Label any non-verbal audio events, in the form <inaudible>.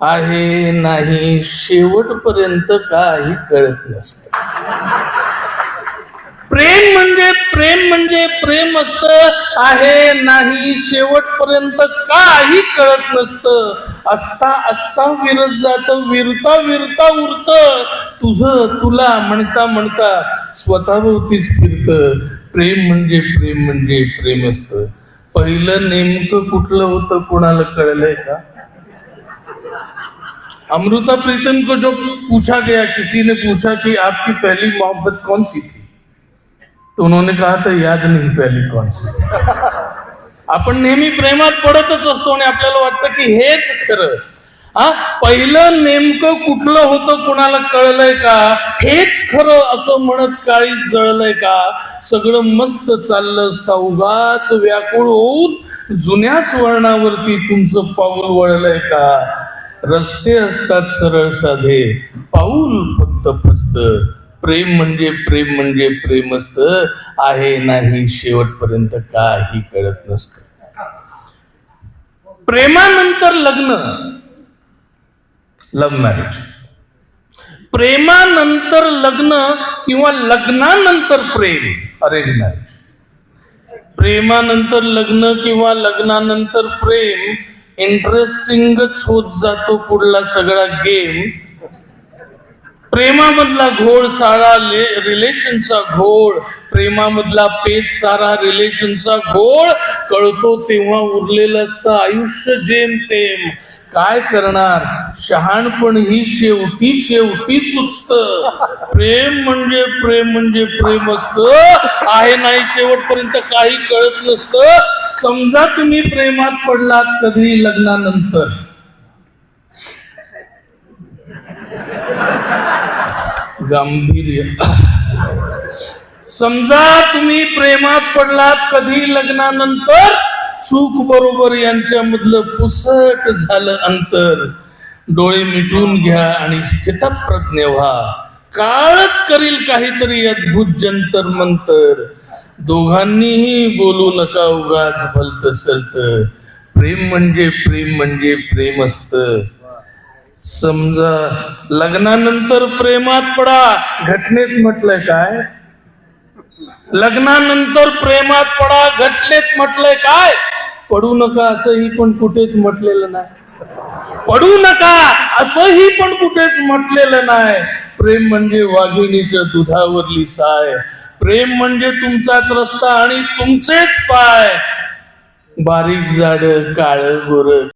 आहे नाही शेवटपर्यंत काही कळत नसत. प्रेम म्हणजे प्रेम म्हणजे प्रेम असत आहे नाही शेवटपर्यंत काही कळत नसतं. असता असता विरत जात विरता विरता उरत. तुझ तुला म्हणता म्हणता स्वतःभोवतीच फिरत. प्रेम म्हणजे प्रेम म्हणजे प्रेम असत. पहिलं नेमकं कुठलं होतं कुणाला कळलंय का? अमृता प्रीतम को जो पूछा गया किसी ने पूछा कि आपकी पहली मोहब्बत कौन सी थी? तो उन्होंने कहा था याद नहीं पहली कौन सी <laughs> आपण नेहमी प्रेमात पडतच असतो आणि आपल्याला वाटतं की हेच खरं. हा पहिलं नेमकं कुठलं होतं कुणाला कळलंय का? हेच खरं असं म्हणत काळी जळलंय का? सगळं मस्त चाललं असता उगाच व्याकुळ होऊन जुन्याच वळणावरती तुमचं पाऊल वळलंय का? रस्ते असतात सरळ साधे. पाऊल फक्त फसत. प्रेम म्हणजे प्रेम म्हणजे प्रेम असत आहे नाही शेवटपर्यंत काही कळत नसत. प्रेमानंतर लग्न. लव्ह मॅरेज प्रेमानंतर लग्न किंवा लग्नानंतर प्रेम. अरेंज मॅरेज प्रेमानंतर लग्न किंवा लग्नानंतर प्रेम इंटरेस्टिंगच होत जातो पुढला सगळा गेम प्रेमामधला घोळ सारा रिलेशनचा घोळ. प्रेमामधला पेच सारा रिलेशनचा घोळ. कळतो तेव्हा उरलेलं असतं आयुष्य जेम तेम काय करणार? शहाणपण ही शेवटी शेवटी सुचत. प्रेम म्हणजे प्रेम म्हणजे प्रेम असत. आहे नाही शेवटपर्यंत काही कळत नसतं. समजा तुम्ही प्रेमात पडलात कधी लग्नानंतर. गांभीर्य. समजा तुम्ही प्रेमात पडलात कधी लग्नानंतर. चूक बरोबर यांच्यामधलं पुसट झालं अंतर. डोळे मिटून घ्या आणि स्थितप्रज्ञ व्हा. काळच करील काहीतरी अद्भुत जंतर मंतर. दोघांनीही बोलू नका उगाच भलत सलत. प्रेम म्हणजे प्रेम म्हणजे प्रेम असतं. समजा लग्नानंतर प्रेमात पडा. घटनेत म्हटलंय काय? लग्नानंतर प्रेमात पडा घटलेत म्हटलंय काय? पडू नका असंही पण कुठेच म्हटलेलं नाही. पडू नका असंही पण कुठेच म्हटलेलं नाही. प्रेम म्हणजे वाघिणीचं दुधावरली साय. प्रेम म्हणजे तुमचाच रस्ता आणि तुमचेच पाय. बारीक जाड काळ गोर.